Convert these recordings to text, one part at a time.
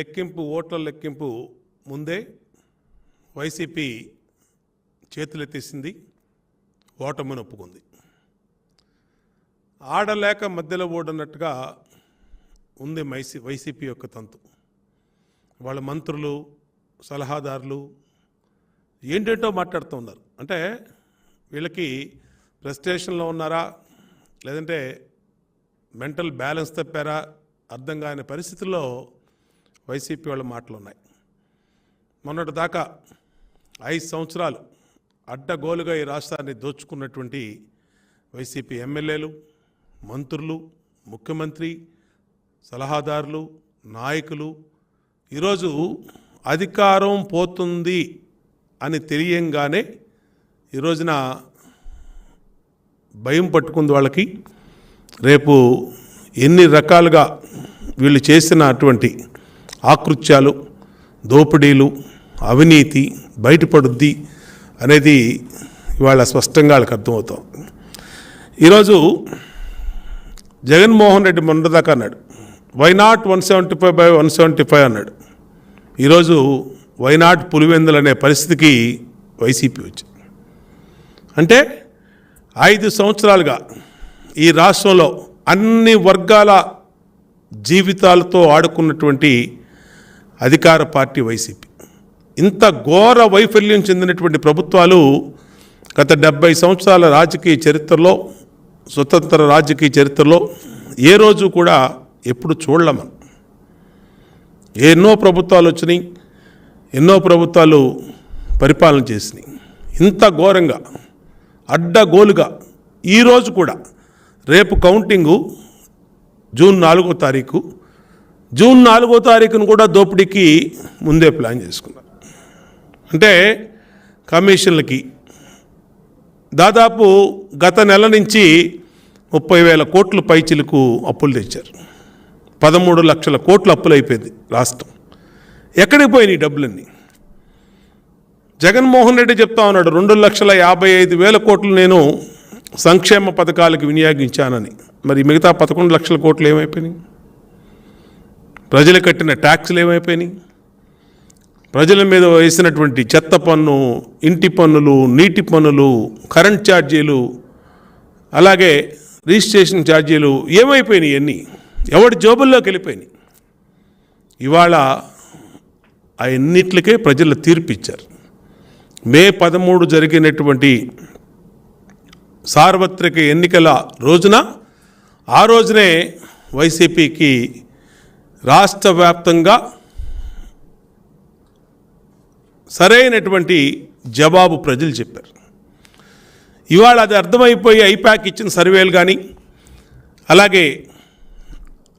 లెక్కింపు ఓట్ల లెక్కింపు ముందే వైసీపీ చేతులెత్తేసింది ఓటమిని ఒప్పుకుంది. ఆడలేక మధ్యలో ఓడన్నట్టుగా ఉంది మైసీ వైసీపీ యొక్క తంతు. వాళ్ళ మంత్రులు సలహాదారులు ఏంటేంటో మాట్లాడుతూ ఉన్నారు. అంటే వీళ్ళకి ప్రెస్టేషన్లో ఉన్నారా? లేదంటే మెంటల్ బ్యాలెన్స్ తప్పారా? అర్థం కాని పరిస్థితుల్లో వైసీపీ వాళ్ళ మాటలు ఉన్నాయి మొన్నటి దాకా ఐదు సంవత్సరాలు అడ్డగోలుగా ఈ రాష్ట్రాన్ని దోచుకున్నటువంటి వైసీపీ ఎమ్మెల్యేలు మంత్రులు ముఖ్యమంత్రి సలహాదారులు నాయకులు ఈరోజు అధికారం పోతుంది అని తెలియంగానే ఈ రోజున భయం పట్టుకుంది వాళ్ళకి. రేపు ఎన్ని రకాలుగా వీళ్ళు చేసిన అటువంటి ఆకృత్యాలు దోపిడీలు అవినీతి బయటపడుద్ది అనేది ఇవాళ స్పష్టంగా వాళ్ళకి అర్థమవుతాం. ఈరోజు జగన్మోహన్ రెడ్డి మొన్నదాకా అన్నాడు why not one seventy five by one seventy five అన్నాడు. ఈరోజు వై నాట్ పులివెందులు అనే పరిస్థితికి వైసీపీ వచ్చింది. అంటే ఐదు సంవత్సరాలుగా ఈ రాష్ట్రంలో అన్ని వర్గాల జీవితాలతో ఆడుకున్నటువంటి అధికార పార్టీ వైసీపీ. ఇంత ఘోర వైఫల్యం చెందినటువంటి ప్రభుత్వాలు గత డెబ్బై సంవత్సరాల రాజకీయ చరిత్రలో స్వతంత్ర రాజకీయ చరిత్రలో ఏ రోజు కూడా ఎప్పుడు చూడలే మనం. ఎన్నో ప్రభుత్వాలు వచ్చినాయి ఎన్నో ప్రభుత్వాలు పరిపాలన చేసినాయి. ఇంత ఘోరంగా అడ్డగోలుగా ఈరోజు కూడా రేపు కౌంటింగు జూన్ నాలుగో తారీఖు జూన్ నాలుగో తారీఖును కూడా దోపిడీకి ముందే ప్లాన్ చేసుకున్నారు. అంటే కమిషన్లకి దాదాపు గత నెల నుంచి ముప్పై వేల కోట్ల పైచిలకు అప్పులు తెచ్చారు. పదమూడు లక్షల కోట్లు అప్పులు అయిపోయింది రాష్ట్రం. ఎక్కడికి పోయినాయి డబ్బులన్నీ? జగన్మోహన్ రెడ్డి చెప్తా ఉన్నాడు రెండు లక్షల యాభై ఐదు వేల కోట్లు నేను సంక్షేమ పథకాలకు వినియోగించానని. మరి మిగతా పదకొండు లక్షల కోట్లు ఏమైపోయినాయి? ప్రజలు కట్టిన ట్యాక్సులు ఏమైపోయినాయి? ప్రజల మీద వేసినటువంటి చెత్త పన్ను ఇంటి పన్నులు నీటి పన్నులు కరెంట్ ఛార్జీలు అలాగే రిజిస్ట్రేషన్ ఛార్జీలు ఏమైపోయినాయి అన్నీ? ఎవడి జోబుల్లోకి వెళ్ళిపోయినాయి? ఇవాళ అవన్నిట్లకే ప్రజలు తీర్పిచ్చారు మే పదమూడు జరిగినటువంటి సార్వత్రిక ఎన్నికల రోజున ఆ రోజునే వైసీపీకి రాష్ట్ర వ్యాప్తంగా సరైనటువంటి జవాబు ప్రజలు చెప్పారు. ఇవాళ అది అర్థమైపోయి ఐపాక్ ఇచ్చిన సర్వేలు కానీ అలాగే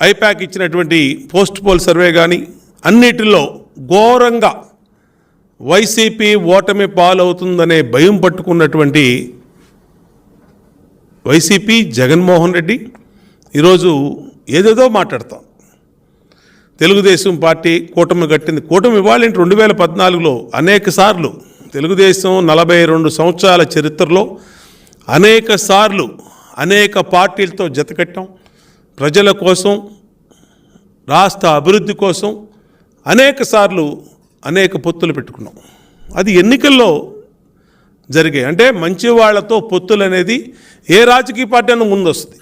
ఐప్యాక్ ఇచ్చినటువంటి పోస్ట్ పోల్ సర్వే కానీ అన్నిటిలో ఘోరంగా వైసీపీ ఓటమి పాలవుతుందనే భయం పట్టుకున్నటువంటి వైసీపీ జగన్మోహన్ రెడ్డి. ఈరోజు ఏదేదో మాట్లాడతాం. తెలుగుదేశం పార్టీ కూటమి కట్టింది. కూటమి ఇవ్వాలి రెండు వేల పద్నాలుగులో అనేక సార్లు తెలుగుదేశం నలభై రెండు సంవత్సరాల చరిత్రలో అనేక సార్లు అనేక పార్టీలతో జతకట్టం ప్రజల కోసం రాష్ట్ర అభివృద్ధి కోసం అనేక సార్లు అనేక పొత్తులు పెట్టుకున్నాం. అది ఎన్నికల్లో జరిగాయి. అంటే మంచి వాళ్ళతో పొత్తులు అనేది ఏ రాజకీయ పార్టీ అయినా ముందు వస్తుంది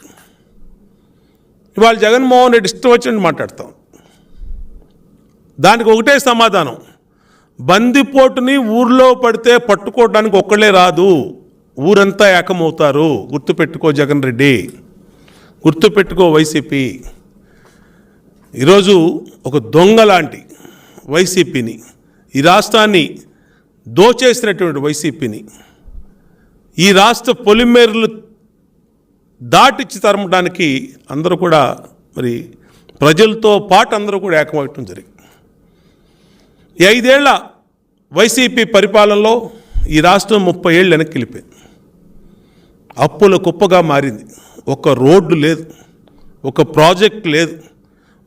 ఇవాళ జగన్మోహన్ రెడ్డి ఇష్టం వచ్చినట్టు మాట్లాడతాం. దానికి ఒకటే సమాధానం. బందిపోటుని ఊర్లో పడితే పట్టుకోవడానికి ఒక్కళ్ళే రాదు. ఊరంతా ఏకమవుతారు. గుర్తుపెట్టుకో జగన్ రెడ్డి. గుర్తుపెట్టుకో వైసీపీ. ఈరోజు ఒక దొంగ లాంటి వైసీపీని ఈ రాష్ట్రాన్ని దోచేసినటువంటి వైసీపీని ఈ రాష్ట్ర పొలిమేరులు దాటిచ్చి తరమడానికి అందరూ కూడా మరి ప్రజలతో పాటు అందరూ కూడా ఏకమవటం జరిగింది. ఈ ఐదేళ్ళ వైసీపీ పరిపాలనలో ఈ రాష్ట్రం ముప్పై ఏళ్ళు వెనక్కి వెళ్ళిపోయింది. అప్పుల కుప్పగా మారింది. ఒక రోడ్డు లేదు. ఒక ప్రాజెక్ట్ లేదు.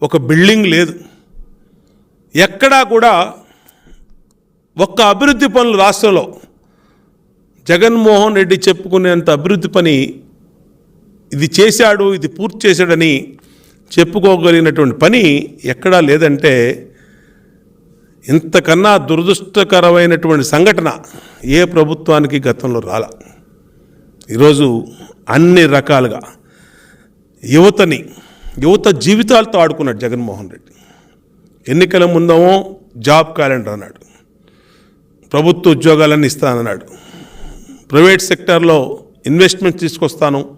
ఒక బిల్డింగ్ లేదు. ఎక్కడా కూడా ఒక్క అభివృద్ధి పనులు రాష్ట్రంలో జగన్మోహన్ రెడ్డి చెప్పుకునేంత అభివృద్ధి పని ఇది చేశాడు ఇది పూర్తి చేశాడని చెప్పుకోగలిగినటువంటి పని ఎక్కడా లేదంటే ఇంతకన్నా దురదృష్టకరమైనటువంటి సంఘటన ఏ ప్రభుత్వానికి గతంలో రాల. ఈరోజు అన్ని రకాలుగా యువతని యువత జీవితాలతో ఆడుకున్నాడు జగన్మోహన్ రెడ్డి. ఎన్నికల ముందేమో జాబ్ క్యాలెండర్ అన్నాడు. ప్రభుత్వ ఉద్యోగాలన్నీ ఇస్తానన్నాడు. ప్రైవేట్ సెక్టార్లో ఇన్వెస్ట్మెంట్ తీసుకొస్తాను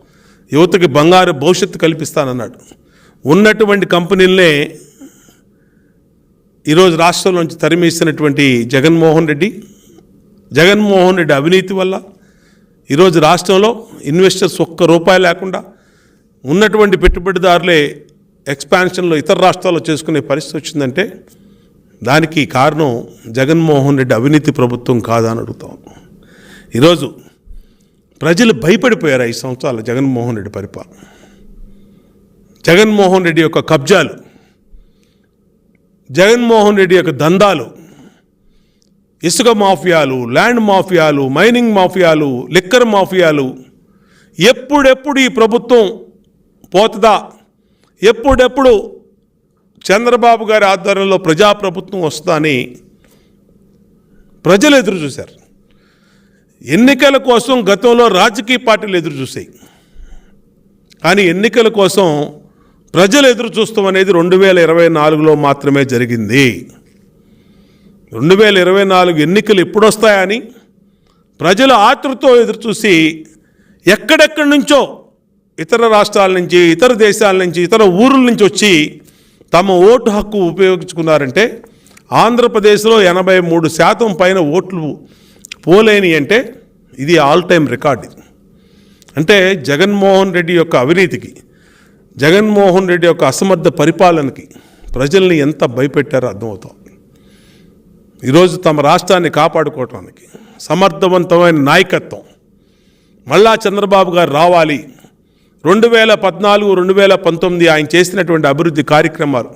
యువతకి బంగారు భవిష్యత్తు కల్పిస్తానన్నాడు. ఉన్నటువంటి కంపెనీలనే ఈరోజు రాష్ట్రంలోంచి తరిమేసినటువంటి జగన్మోహన్ రెడ్డి జగన్మోహన్ రెడ్డి అవినీతి వల్ల ఈరోజు రాష్ట్రంలో ఇన్వెస్టర్స్ ఒక్క రూపాయి లేకుండా ఉన్నటువంటి పెట్టుబడిదారులే ఎక్స్పాన్షన్లో ఇతర రాష్ట్రాల్లో చేసుకునే పరిస్థితి వచ్చిందంటే దానికి కారణం జగన్మోహన్ రెడ్డి అవినీతి ప్రభుత్వం కాదని అడుగుతాం ఈరోజు ప్రజలు భయపడిపోయారు ఐదు సంవత్సరాలు జగన్మోహన్ రెడ్డి పరిపాలన. జగన్మోహన్ రెడ్డి యొక్క కబ్జాలు జగన్మోహన్ రెడ్డి యొక్క దందాలు ఇసుక మాఫియాలు ల్యాండ్ మాఫియాలు మైనింగ్ మాఫియాలు లిక్కర్ మాఫియాలు ఎప్పుడెప్పుడు ఈ ప్రభుత్వం పోతుందా? ఎప్పుడెప్పుడు చంద్రబాబు గారి ఆధ్వర్యంలో ప్రజాప్రభుత్వం వస్తుందని ప్రజలు ఎదురు చూశారు. ఎన్నికల కోసం గతంలో రాజకీయ పార్టీలు ఎదురు చూసాయి కానీ ఎన్నికల కోసం ప్రజలు ఎదురు చూస్తాం అనేది రెండు వేల ఇరవై నాలుగులో మాత్రమే జరిగింది. రెండు వేల ఇరవై నాలుగు ఎన్నికలు ఎప్పుడొస్తాయని ప్రజలు ఆతృతో ఎదురు చూసి ఎక్కడెక్కడి నుంచో ఇతర రాష్ట్రాల నుంచి ఇతర దేశాల నుంచి ఇతర ఊర్ల నుంచి వచ్చి తమ ఓటు హక్కు ఉపయోగించుకున్నారంటే ఆంధ్రప్రదేశ్లో ఎనభై మూడు శాతం పైన ఓట్లు పోలేని అంటే ఇది ఆల్ టైమ్ రికార్డ్. అంటే జగన్మోహన్ రెడ్డి యొక్క అవినీతికి జగన్మోహన్ రెడ్డి యొక్క అసమర్థ పరిపాలనకి ప్రజల్ని ఎంత భయపెట్టారో అర్థమవుతోంది. ఈరోజు తమ రాష్ట్రాన్ని కాపాడుకోవటానికి సమర్థవంతమైన నాయకత్వం మళ్ళా చంద్రబాబు గారు రావాలి. రెండు వేల పద్నాలుగు రెండు వేల పంతొమ్మిది ఆయన చేసినటువంటి అభివృద్ధి కార్యక్రమాలు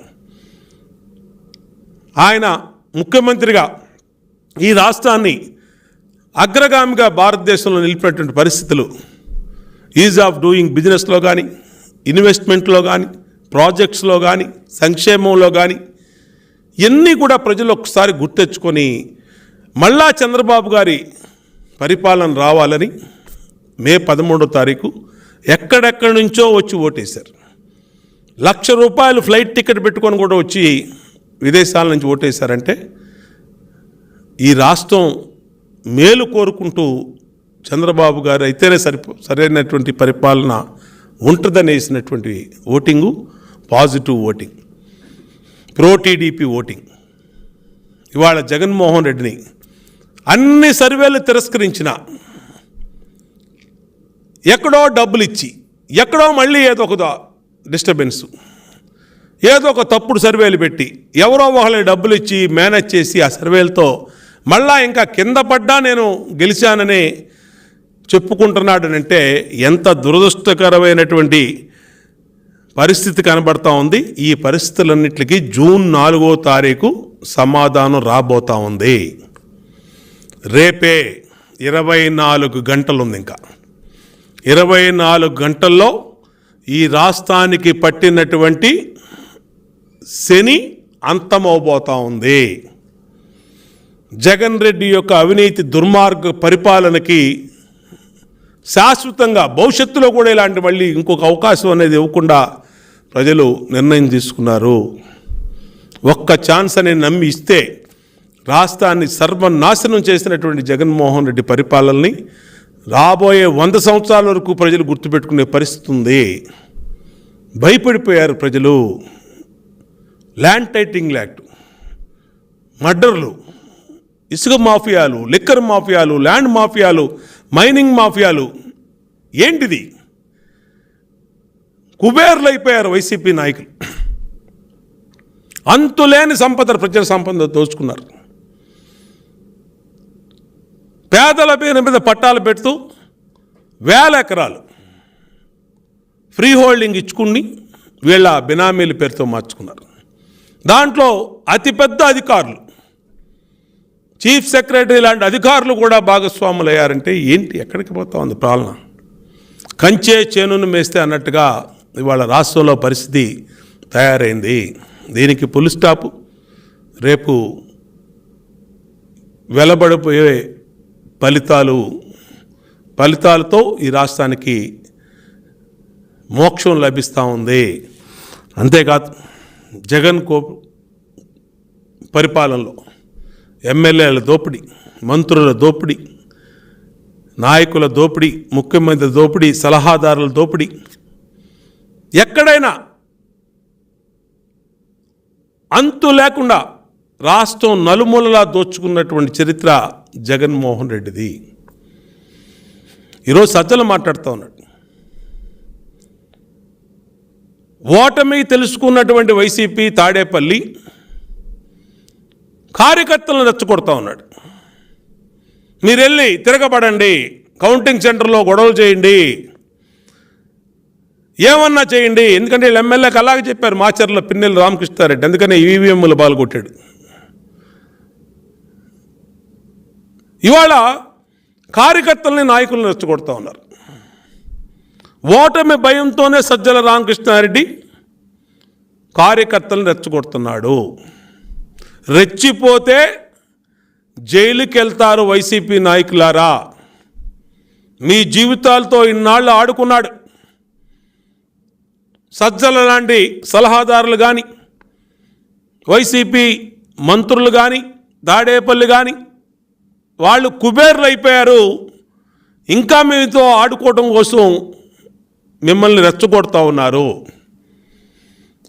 ఆయన ముఖ్యమంత్రిగా ఈ రాష్ట్రాన్ని అగ్రగామిగా భారతదేశంలో నిలిపినటువంటి పరిస్థితులు ఈజ్ ఆఫ్ డూయింగ్ బిజినెస్లో కానీ ఇన్వెస్ట్మెంట్లో కానీ ప్రాజెక్ట్స్లో కానీ సంక్షేమంలో కానీ ఇవన్నీ కూడా ప్రజలు ఒకసారి గుర్తెచ్చుకొని మళ్ళా చంద్రబాబు గారి పరిపాలన రావాలని మే పదమూడో తారీఖు ఎక్కడెక్కడి నుంచో వచ్చి ఓటేశారు. లక్ష రూపాయలు ఫ్లైట్ టికెట్ పెట్టుకొని కూడా వచ్చి విదేశాల నుంచి ఓటేశారంటే ఈ రాష్ట్రం మేలు కోరుకుంటూ చంద్రబాబు గారు అయితేనే సరిపో సరైనటువంటి పరిపాలన ఉంటుందనేసినటువంటి voting positive voting. Pro TDP voting. ఇవాళ జగన్మోహన్ రెడ్డిని అన్ని సర్వేలు తిరస్కరించిన ఎక్కడో డబ్బులు ఇచ్చి ఎక్కడో మళ్ళీ ఏదో ఒక డిస్టర్బెన్స్. ఏదో ఒక తప్పుడు సర్వేలు పెట్టి ఎవరో ఒకళ్ళు డబ్బులు ఇచ్చి మేనేజ్ చేసి ఆ సర్వేలతో మళ్ళా ఇంకా కింద పడ్డా నేను గెలిచానని చెప్పుకుంటున్నాడనంటే ఎంత దురదృష్టకరమైనటువంటి పరిస్థితి కనబడతా ఉంది. ఈ పరిస్థితులన్నిటికీ జూన్ నాలుగో తారీఖు సమాధానం రాబోతా ఉంది. రేపే ఇరవై నాలుగు గంటలు ఉంది ఇంకా. ఇరవై నాలుగు గంటల్లో ఈ రాష్ట్రానికి పట్టినటువంటి శని అంతమవబోతా ఉంది. జగన్ రెడ్డి యొక్క అవినీతి దుర్మార్గ పరిపాలనకి శాశ్వతంగా భవిష్యత్తులో కూడా ఇలాంటి మళ్ళీ ఇంకొక అవకాశం అనేది ఇవ్వకుండా ప్రజలు నిర్ణయం తీసుకున్నారు. ఒక్క ఛాన్స్ అని నమ్మి ఇస్తే రాష్ట్రాన్ని సర్వనాశనం చేసినటువంటి జగన్మోహన్ రెడ్డి పరిపాలనని రాబోయే వంద సంవత్సరాల వరకు ప్రజలు గుర్తుపెట్టుకునే పరిస్థితి ఉంది. భయపడిపోయారు ప్రజలు. ల్యాండ్ టైటింగ్ యాక్ట్ మర్డర్లు ఇసుక మాఫియాలు లిక్కర్ మాఫియాలు ల్యాండ్ మాఫియాలు మైనింగ్ మాఫియాలు. ఏంటిది? కుబేర్లు అయిపోయారు వైసీపీ నాయకులు. అంతులేని సంపద ప్రజల సంపద దోచుకున్నారు. పేదల పేరు మీద పట్టాలు పెడుతూ వేల ఎకరాలు ఫ్రీ హోల్డింగ్ ఇచ్చుకుని వీళ్ళ బినామీల పేరుతో మార్చుకున్నారు. దాంట్లో అతిపెద్ద అధికారులు చీఫ్ సెక్రటరీ లాంటి అధికారులు కూడా భాగస్వాములు అయ్యారంటే ఏంటి? ఎక్కడికి పోతా ఉంది పాలన? కంచే చేనును మేస్తే అన్నట్టుగా ఇవాళ రాష్ట్రంలో పరిస్థితి తయారైంది. దీనికి పులి స్టాప్ రేపు వెలబడిపోయే ఫలితాలు ఫలితాలతో ఈ రాష్ట్రానికి మోక్షం లభిస్తూ ఉంది. అంతేకాదు జగన్ కో పరిపాలనలో ఎమ్మెల్యేల దోపిడీ మంత్రుల దోపిడీ నాయకుల దోపిడీ ముఖ్యమంత్రి దోపిడీ సలహాదారుల దోపిడీ. ఎక్కడైనా అంతు లేకుండా రాష్ట్రం నలుమూలలా దోచుకున్నటువంటి చరిత్ర జగన్మోహన్ రెడ్డిది. ఈరోజు సజ్జలు మాట్లాడుతూ ఉన్నాడు. ఓటమి తెలుసుకున్నటువంటి వైసీపీ తాడేపల్లి కార్యకర్తలను రెచ్చగొడతా ఉన్నాడు. మీరు వెళ్ళి తిరగబడండి కౌంటింగ్ సెంటర్లో గొడవలు చేయండి ఏమన్నా చేయండి. ఎందుకంటే వీళ్ళు ఎమ్మెల్యేకి అలాగే చెప్పారు మాచర్ల పిన్నెల రామకృష్ణారెడ్డి. అందుకనే ఈవీఎంలు పాల్గొట్టాడు ఇవాళ కార్యకర్తల్ని నాయకులను రెచ్చగొడతా ఉన్నారు. ఓటమి భయంతోనే సజ్జల రామకృష్ణారెడ్డి కార్యకర్తలను రెచ్చగొడుతున్నాడు. రెచ్చిపోతే జైలుకి వెళ్తారు వైసీపీ నాయకులారా. మీ జీవితాలతో ఇన్నాళ్ళు ఆడుకున్నాడు. సజ్జల లాంటి సలహాదారులు కానీ వైసీపీ మంత్రులు కానీ దాడేపల్లి కానీ వాళ్ళు కుబేర్లు అయిపోయారు ఇంకా మీతో ఆడుకోవటం కోసం మిమ్మల్ని రెచ్చగొడతా ఉన్నారు.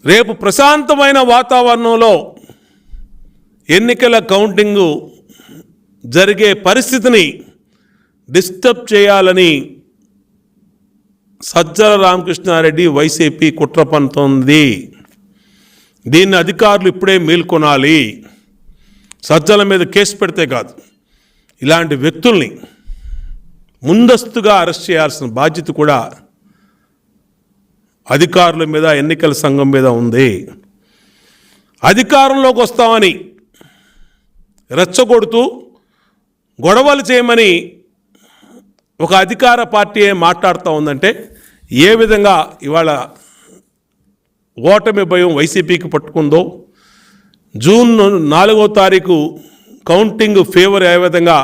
రేపు ప్రశాంతమైన వాతావరణంలో ఎన్నికల కౌంటింగు జరిగే పరిస్థితిని డిస్టర్బ్ చేయాలని సజ్జల రామకృష్ణారెడ్డి వైసీపీ కుట్ర పన్నుతోంది. దీన్ని అధికారులు ఇప్పుడే మేల్కొనాలి. సజ్జల మీద కేసు పెడితే కాదు. ఇలాంటి వ్యక్తుల్ని ముందస్తుగా అరెస్ట్ చేయాల్సిన బాధ్యత కూడా అధికారుల మీద ఎన్నికల సంఘం మీద ఉంది. అధికారంలోకి వస్తామని రెచ్చగొడుతూ గొడవలు చేయమని ఒక అధికార పార్టీ మాట్లాడుతూ ఉందంటే ఏ విధంగా ఇవాళ ఓటమి భయం వైసీపీకి పట్టుకుందో జూన్ నాలుగో తారీఖు కౌంటింగ్ ఫేవర్ ఏ విధంగా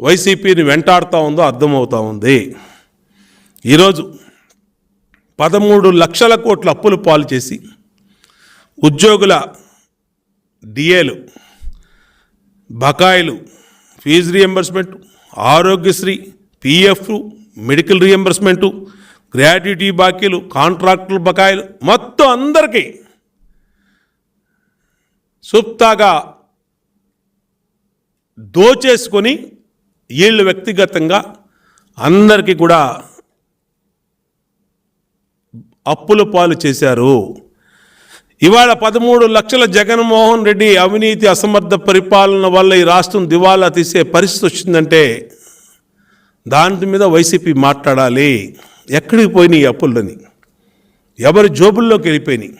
వైసీపీని వెంటాడుతూ ఉందో అర్థమవుతూ ఉంది. ఈరోజు పదమూడు లక్షల కోట్ల అప్పులు పాలు చేసి ఉద్యోగుల డిఏలు బకాయిలు fee reimbursement Aarogyasri PF medical reimbursement gratuity బాకీలు కాంట్రాక్టులు బకాయిలు మొత్తం అందరికీ సుప్తాగా దోచేసుకొని వీళ్ళు వ్యక్తిగతంగా అందరికీ కూడా అప్పుల పాలు చేశారు. ఇవాళ పదమూడు లక్షల జగన్మోహన్ రెడ్డి అవినీతి అసమర్థ పరిపాలన వల్ల ఈ రాష్ట్రం దివాలా తీసే పరిస్థితి వచ్చిందంటే దాని మీద వైసీపీ మాట్లాడాలి. ఎక్కడికి పోయినాయి ఈ అప్పులని? ఎవరి జోబుల్లోకి వెళ్ళిపోయినాయి?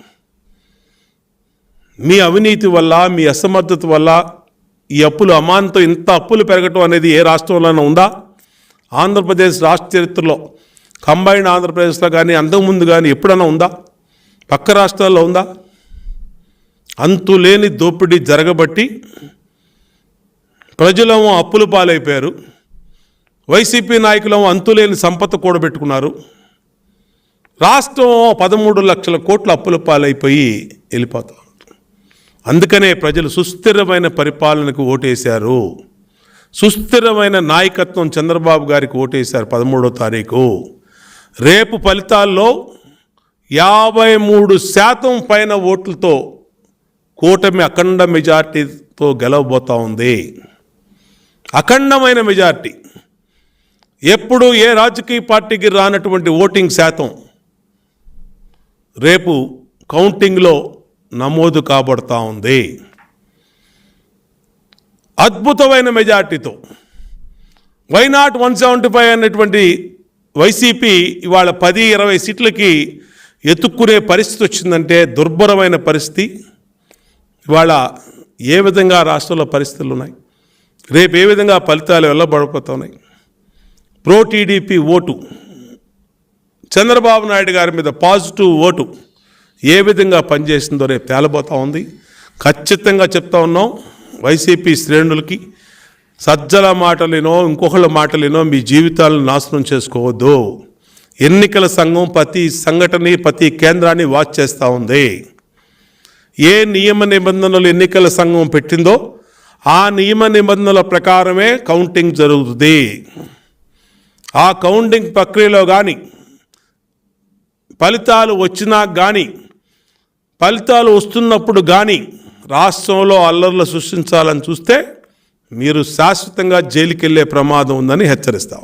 మీ అవినీతి వల్ల మీ అసమర్థత వల్ల ఈ అప్పులు అమాంతం ఇంత అప్పులు పెరగటం అనేది ఏ రాష్ట్రంలోనైనా ఉందా? ఆంధ్రప్రదేశ్ రాష్ట్ర చరిత్రలో కంబైన్డ్ ఆంధ్రప్రదేశ్లో కానీ అంతకుముందు కానీ ఎప్పుడైనా ఉందా? పక్క రాష్ట్రాల్లో ఉందా? అంతులేని దోపిడీ జరగబట్టి ప్రజలేమో అప్పులు పాలైపోయారు. వైసీపీ నాయకులేమో అంతులేని సంపద కూడబెట్టుకున్నారు. రాష్ట్రం పదమూడు లక్షల కోట్ల అప్పుల పాలైపోయి వెళ్ళిపోతా అందుకనే ప్రజలు సుస్థిరమైన పరిపాలనకు ఓటేశారు. సుస్థిరమైన నాయకత్వం చంద్రబాబు గారికి ఓటేశారు పదమూడో తారీఖు. రేపు ఫలితాల్లో యాభై మూడు శాతం పైన ఓట్లతో కూటమి అఖండ మెజార్టీతో గెలవబోతూ ఉంది. అఖండమైన మెజార్టీ. ఎప్పుడు ఏ రాజకీయ పార్టీకి రానటువంటి ఓటింగ్ శాతం రేపు కౌంటింగ్లో నమోదు కాబడతా ఉంది. అద్భుతమైన మెజార్టీతో. Why not one seventy five అనేటువంటి వైసీపీ ఇవాళ పది ఇరవై సీట్లకి ఎత్తుక్కునే పరిస్థితి వచ్చిందంటే దుర్భరమైన పరిస్థితి. ఇవాళ ఏ విధంగా రాష్ట్రంలో పరిస్థితులు ఉన్నాయి? రేపు ఏ విధంగా ఫలితాలు వెళ్ళబడిపోతున్నాయి pro TDP vote Chandrababu Naidu గారి మీద పాజిటివ్ ఓటు ఏ విధంగా పనిచేసిందో రేపు తేలబోతూ ఉంది. ఖచ్చితంగా చెప్తా ఉన్నాం వైసీపీ శ్రేణులకి సజ్జల మాటలేనో ఇంకొకళ్ళ మాటలేనో మీ జీవితాలను నాశనం చేసుకోవద్దు. ఎన్నికల సంఘం ప్రతి సంఘటనని ప్రతి కేంద్రాన్ని వాచ్ చేస్తూ ఉంది. ఏ నియమ నిబంధనలు ఎన్నికల సంఘం పెట్టిందో ఆ నియమ నిబంధనల ప్రకారమే కౌంటింగ్ జరుగుతుంది. ఆ కౌంటింగ్ ప్రక్రియలో కానీ ఫలితాలు వచ్చినా కానీ ఫలితాలు వస్తున్నప్పుడు కానీ రాష్ట్రంలో అల్లర్లు సృష్టించాలని చూస్తే మీరు శాశ్వతంగా జైలుకి వెళ్ళే ప్రమాదం ఉందని హెచ్చరిస్తాం.